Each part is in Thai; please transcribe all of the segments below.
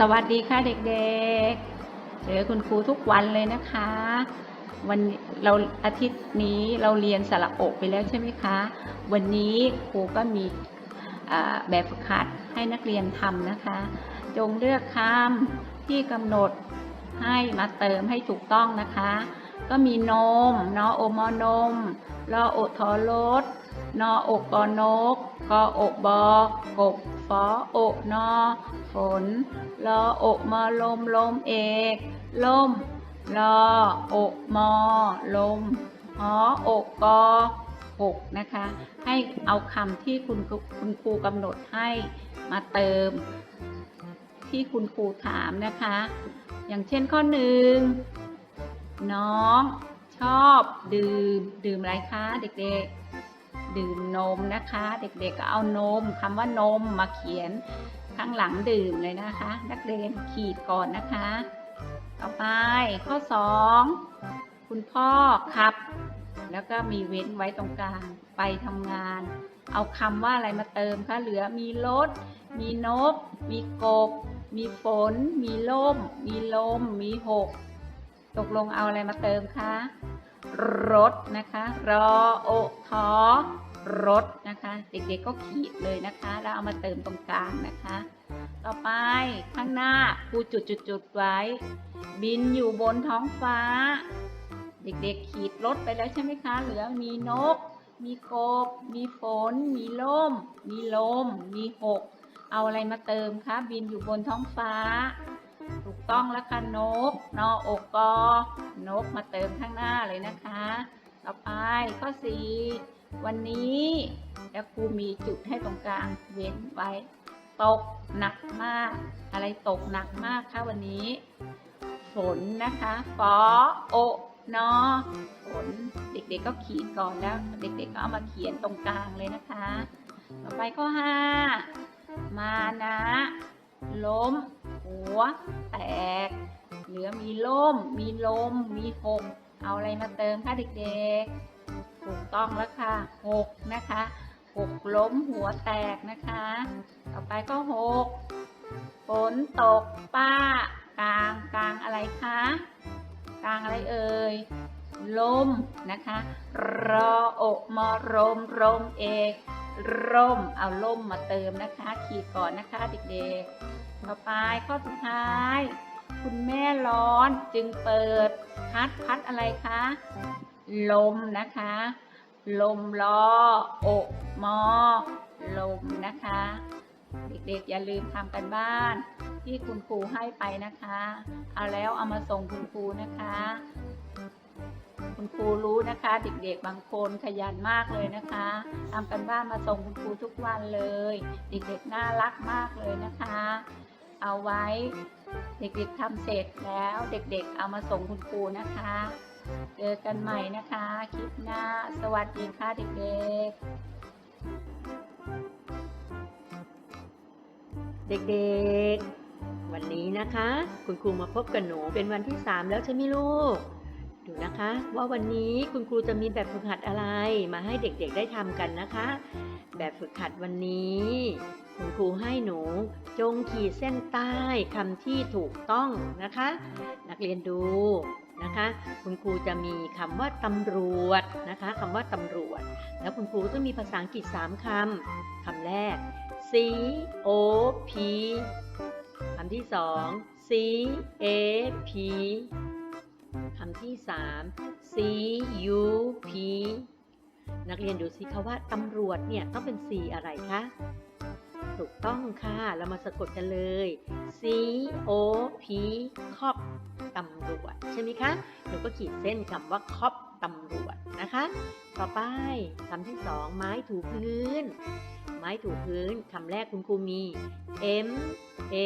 สวัสดีค่ะเด็กๆ เจอคุณครูทุกวันเลยนะคะ วันเราอาทิตย์นี้เราเรียนสระอกไปแล้วใช่ไหมคะ วันนี้ครูก็มีแบบฝึกหัดให้นักเรียนทำนะคะ จงเลือกคำที่กำหนดให้มาเติมให้ถูกต้องนะคะ ก็มีนมนอโอมอนมรอโอทอรสนออกกอนก กออกบอกบฟออกนอฝนรออกมอลมลมเอกลมรออกมอลมหออกกอหกนะคะ ให้เอาคำที่คุณคุณครูกำหนดให้มาเติม ที่คุณครูถามนะคะ อย่างเช่นข้อหนึ่งน้องชอบดื่ม ดื่มอะไรคะเด็กๆ ดื่มนมนะคะ เด็กๆก็เอานมคำว่านมมาเขียนข้างหลังดื่มเลยนะคะ นักเรียนขีดก่อนนะคะ ต่อไปข้อ 2 คุณพ่อขับ แล้วก็มีเว้นไว้ตรงกลางไปทำงาน เอาคำว่าอะไรมาเติมคะเหลือมีรถ มีนก มีกบ มีฝน มีล่ม มีลม มีหก ตกลงเอาอะไรมาเติมคะรถนะคะ รอโอทอ รถนะคะ เด็กๆก็ขีดเลยนะคะแล้วเอามาเติมตรงกลางนะคะ ต่อไปข้างหน้าครูจุดจุดจุดๆๆไว้ บินอยู่บนท้องฟ้า เด็กๆขีดรถไปแล้วใช่ไหมคะ เหลือมีนก มีกบ มีฝน มีล่ม มีลม มีหก เอาอะไรมาเติมคะ บินอยู่บนท้องฟ้า ถูกต้องแล้วค่ะนก นออกกอนกมาเติมข้างหน้าเลยนะคะ ต่อไปข้อ 4 วันนี้แล้วครูมีจุดให้ตรงกลางเว้นไว้ ตกหนักมาก อะไรตกหนักมากคะวันนี้ ฝนนะคะฟอโอนอฝนเด็กๆก็ขีดก่อนแล้ว เด็กๆก็เอามาเขียนตรงกลางเลยนะคะ ต่อไปข้อ 5 มานะ ล้ม หัว แตก เหลือมีล่ม มีลม มีหก เอาอะไรมาเติมคะเด็กๆ ถูกต้องแล้วค่ะหกนะคะหกล้มหัวแตกนะคะ ต่อไปก็หกฝนตกป้ากลางกลางอะไรคะกลางอะไรเอ่ยลมนะคะรออกมอรมรมเอกร่มเอาล่มมาเติมนะคะ ขีดก่อนนะคะเด็กๆ ต่อไปข้อสุดท้าย คุณแม่ร้อนจึงเปิดพัดพัดอะไรคะ ลมนะคะ ลมล้ออกมอ ลมนะคะ เด็กๆอย่าลืมทำกันบ้าน ที่คุณครูให้ไปนะคะ เอาแล้วเอามาส่งคุณครูนะคะ คุณครูรู้นะคะ เด็กๆบางคนขยันมากเลยนะคะทำกันบ้านมาส่งคุณครูทุกวันเลย เด็กๆน่ารักมากเลยนะคะ เอาไว้ เด็กๆทำเสร็จแล้วเด็กๆ เอามาส่งคุณครูนะคะ เจอกันใหม่นะคะคลิปหน้า สวัสดีค่ะเด็กๆ เด็กๆ วันนี้นะคะ คุณครูมาพบกับหนูเป็นวันที่ 3 แล้วใช่ไหมลูก ดูนะคะว่าวันนี้คุณครูจะมีแบบฝึกหัดอะไรมาให้เด็กๆได้ทำกันนะคะ แบบฝึกหัดวันนี้ คุณครูให้หนูจงขีดเส้นใต้คำที่ถูกต้องนะคะ นักเรียนดูนะคะ คุณครูจะมีคำว่าตำรวจนะคะคำว่าตำรวจ แล้วคุณครูจะมีภาษาอังกฤษ3คำคำแรก C O P คำที่สอง C A P คำที่สาม C U P นักเรียนดูสิคะว่าตำรวจเนี่ยต้องเป็น C อะไรคะ ถูกต้องค่ะ เรามาสะกดกันเลย C O P คอบตำรวจใช่ไหมคะ หนูก็ขีดเส้นคำว่าคอบตำรวจนะคะ ต่อไปคำที่สองไม้ถูพื้น ไม้ถูพื้นคำแรกคุณครูมี M A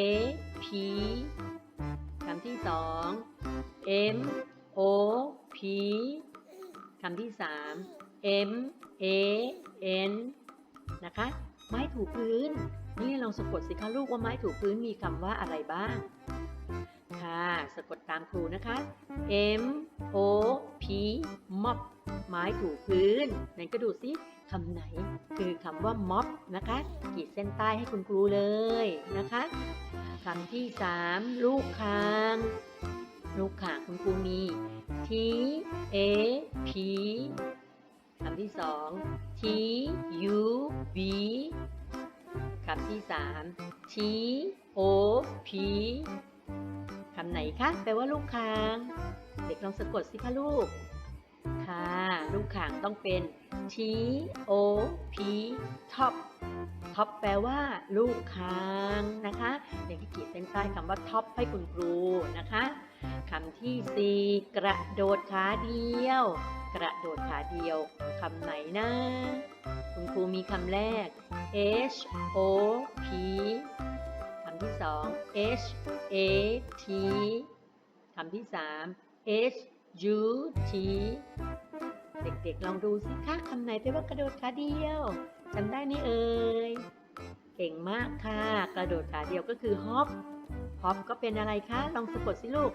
P คำที่สอง M O P คำที่สาม M A N นะคะ ไม้ถูพื้นนี่ลองสะกดสิคะลูกว่าไม้ถูพื้นมีคำว่าอะไรบ้าง ค่ะ สะกดตามครูนะคะ M O P mop ไม้ถูพื้นไหนก็ดูซิคำไหนคือคำว่าม็อบนะคะ ขีดเส้นใต้ให้คุณครูเลยนะคะคำที่สามลูกคางลูกคางคุณครูมี T A P คำที่สอง T U B คำที่สาม T O P คำไหนคะ แปลว่าลูกค้าง เด็กลองสะกดสิคะลูก ค่ะ ลูกข่างต้องเป็น T O P top top แปลว่าลูกค้างนะคะ เด็กที่ขีดเส้นใต้คำว่า top ให้คุณครูนะคะ คำที่ 4 กระโดดขาเดียว กระโดดขาเดียวคำไหนนะ คุณครูมีคำแรก H O P คำที่สอง H A T คำที่สาม H U T เด็กๆ ลองดูสิคะคำไหนแปลว่ากระโดดขาเดียวจำได้ไหมเอ่ย เก่งมากค่ะ กระโดดขาเดียวก็คือ hop hop ก็เป็นอะไรคะ ลองสะกดสิลูก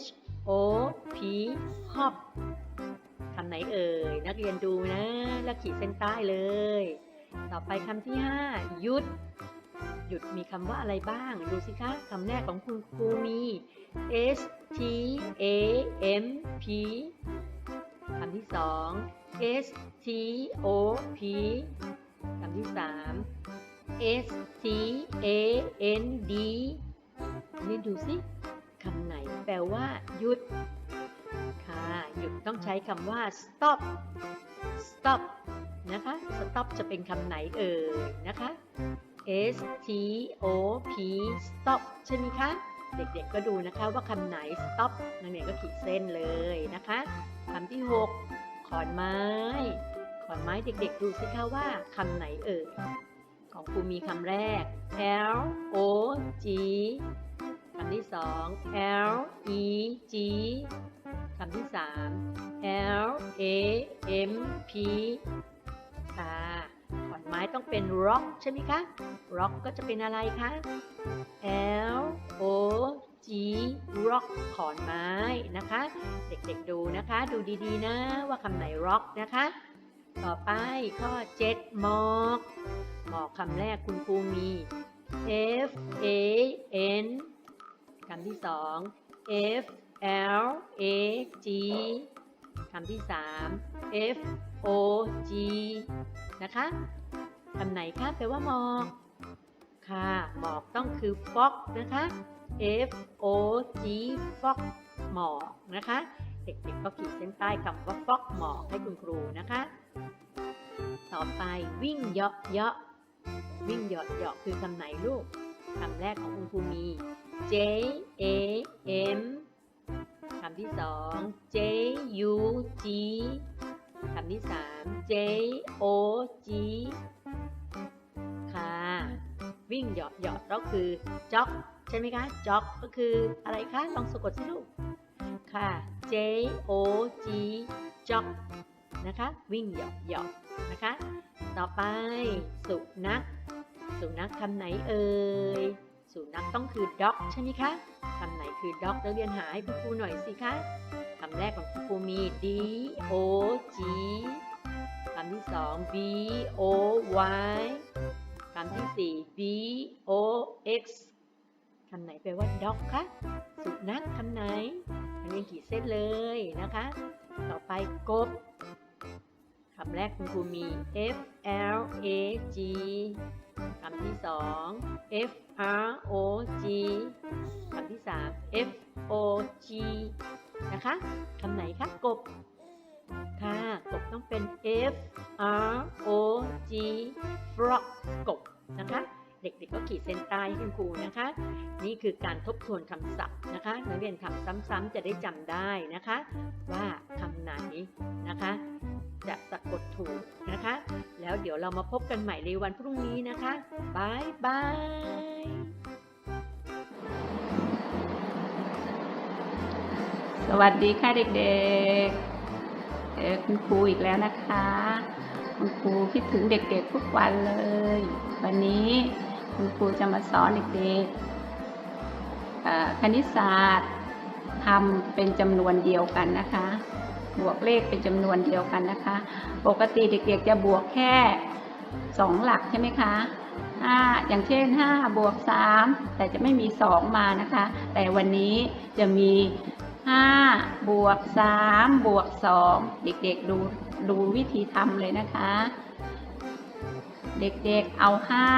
H O P hop คำไหนเอ่ย นักเรียนดูนะ แล้วขีดเส้นใต้เลย ต่อไปคำที่ 5 หยุด หยุดมีคำว่าอะไรบ้าง ดูสิคะคำแรกของคุณครูมี S T A M P คำที่สอง S T O P คำที่สาม S T A N D นี่ดูสิคำไหนแปลว่า หยุด ค่ะ หยุดต้องใช้คำว่า stop stop นะคะ stop จะเป็นคำไหนเอ่ยนะคะ S T O P stop ใช่ไหมคะ เด็กๆก็ดูนะคะว่าคำไหน stop นักเรียนก็ขีดเส้นเลยนะคะคำที่ 6 ขอนไม้ ขอนไม้เด็กๆดูสิคะว่าคำไหนเอ่ย ของครูมีคำแรก L O G คำที่สอง L E G คำที่สาม L A M P ค่ะขอนไม้ต้องเป็น rock ใช่ไหมคะ rock ก็จะเป็นอะไรคะ L O G rock ขอนไม้นะคะ เด็กๆดูนะคะ ดูดีๆนะว่าคำไหน rock นะคะ ต่อไปข้อ 7 หมอก หมอกคำแรกคุณครูมี F A N คำที่สอง F L A G คำที่สาม F O G นะคะคำไหนคะแปลว่าหมอกค่ะหมอกต้องคือ fog นะคะ F O G fog หมอกนะคะ เด็กๆก็ขีดเส้นใต้คำว่า fog หมอกให้คุณครูนะคะ ต่อไปวิ่งเหาะเหาะ วิ่งเหาะเหาะคือคำไหนลูกคำแรกของคุณครูมี J A M คำที่สอง J U G คำที่สาม J O G ค่ะ วิ่งเหยาะเหยาะก็คือจ็อกใช่ไหมคะจ็อกก็คืออะไรคะ ลองสะกดสิลูก ค่ะ J O G จ็อกนะคะ วิ่งเหยาะเหยาะนะคะ ต่อไป สุนัข สุนัขคำไหนเอ่ย สุนัขต้องคือ dog ใช่ไหมคะคำไหนคือ dog นักเรียนหาให้คุณครูหน่อยสิคะคำแรกของคุณครูมี D O G คำที่สอง B O Y คำที่สี่ B O X คำไหนแปลว่า dog คะสุนัขคำไหนอันนี้ขีดเส้นเลยนะคะ ต่อไปกบ คำแรกคุณครูมี F L A G คำที่สอง F R O G คำที่สาม F O G นะคะคำไหนคะกบ ค่ะกบต้องเป็น F R O G frog กบนะคะเด็กๆก็ขีดเส้นใต้ให้คุณครูนะคะ นี่คือการทบทวนคำศัพท์นะคะนักเรียนทำซ้ำๆจะได้จำได้นะคะ ว่าคำไหนนะคะ จะสะกดถูกนะคะ แล้วเดี๋ยวเรามาพบกันใหม่ในวันพรุ่งนี้นะคะบายบายสวัสดีค่ะเด็กๆเจอคุณครูอีกแล้วนะคะ คุณครูคิดถึงเด็กๆทุกวันเลย วันนี้คุณครูจะมาสอนเด็กๆคณิตศาสตร์ทำเป็นจำนวนเดียวกันนะคะ บวกเลขเป็นจำนวนเดียวกันนะคะ ปกติเด็กๆจะบวกแค่สองหลักใช่ไหมคะห้าอย่างเช่นห้าบวกสามแต่จะไม่มีสองมานะคะ แต่วันนี้จะมีห้าบวกสามบวกสองเด็กๆดูดูวิธีทำเลยนะคะ เด็กๆเอาห้า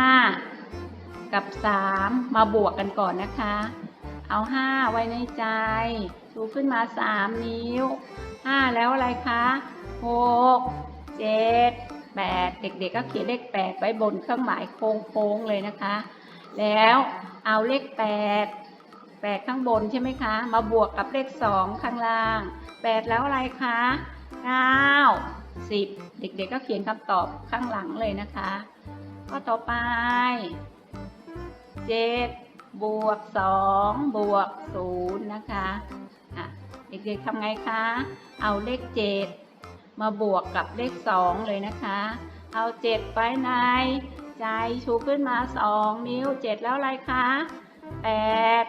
กับสามมาบวกกันก่อนนะคะ เอาห้าไว้ในใจ ชูขึ้นมาสามนิ้ว ห้าแล้วอะไรคะหกเจ็ดแปดเด็กๆก็เขียนเลขแปดไว้บนเครื่องหมายโค้งๆเลยนะคะ แล้วเอาเลขแปดแปดข้างบนใช่ไหมคะ มาบวกกับเลขสองข้างล่างแปดแล้วอะไรคะเก้าสิบเด็กๆก็เขียนคำตอบข้างหลังเลยนะคะข้อต่อไปเจ็ดบวกสองบวกศูนย์นะคะอะ เด็กๆทำไงคะ เอาเลขเจ็ดมาบวกกับเลขสองเลยนะคะ เอาเจ็ดไว้ในใจชูขึ้นมาสองนิ้วเจ็ดแล้วอะไรคะแปด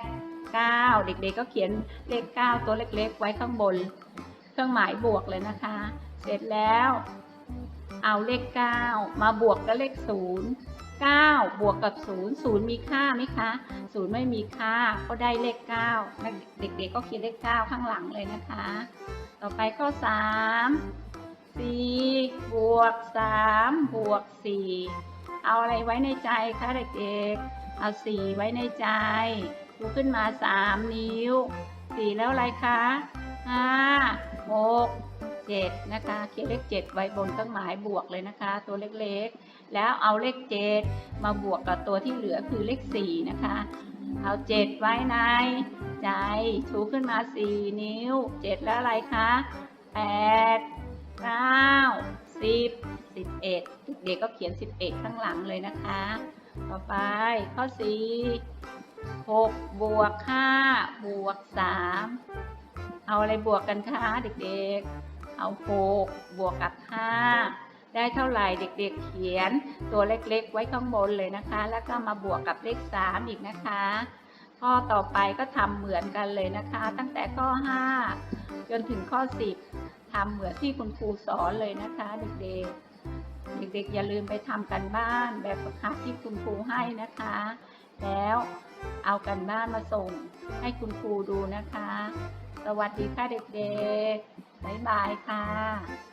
เก้าเด็กๆก็เขียนเลขเก้าตัวเล็กๆ ไว้ข้างบน เครื่องหมายบวกเลยนะคะ เสร็จแล้ว เอาเลขเก้ามาบวกกับเลขศูนย์ 9 บวกกับ 0 0 มีค่าไหมคะ 0 ไม่มีค่าก็ได้เลข9นักเด็กๆก็เขียนเลข 9 ข้างหลังเลยนะคะ ต่อไปข้อ 3 4 บวก 3 บวก 4 เอาอะไรไว้ในใจคะเด็กๆ เอา 4 ไว้ในใจดูขึ้นมา 3 นิ้ว 4 แล้วอะไรคะ 7นะคะเขียนเลข 7 ไว้บนเครื่องหมายบวกเลยนะคะ ตัวเล็กๆ แล้วเอาเลข 7 มาบวกกับตัวที่เหลือคือเลข 4 นะคะ เอา 7 ไว้ในใจชูขึ้นมา 4 นิ้ว 7 แล้วอะไรคะ8 9 10 11 เด็กก็เขียน 11 ข้างหลังเลยนะคะ ต่อไปข้อ 4 6 บวก 5 บวก 3 เอาอะไรบวกกันคะเด็กๆ เอา 6 บวกกับ 5 ได้เท่าไหร่เด็กๆเขียน ตัวเล็กๆ ไว้ข้างบนเลยนะคะ แล้วก็มาบวกกับเลข 3 อีกนะคะ ข้อต่อไปก็ทำเหมือนกันเลยนะคะ ตั้งแต่ข้อ 5 จนถึงข้อ 10ทำเหมือนที่คุณครูสอนเลยนะคะ เด็กๆเด็กๆ อย่าลืมไปทำกันบ้านแบบฝึกหัดที่คุณครูให้นะคะ แล้วเอากันบ้านมาส่งให้คุณครูดูนะคะ สวัสดีค่ะเด็กๆ บ๊ายบายค่ะ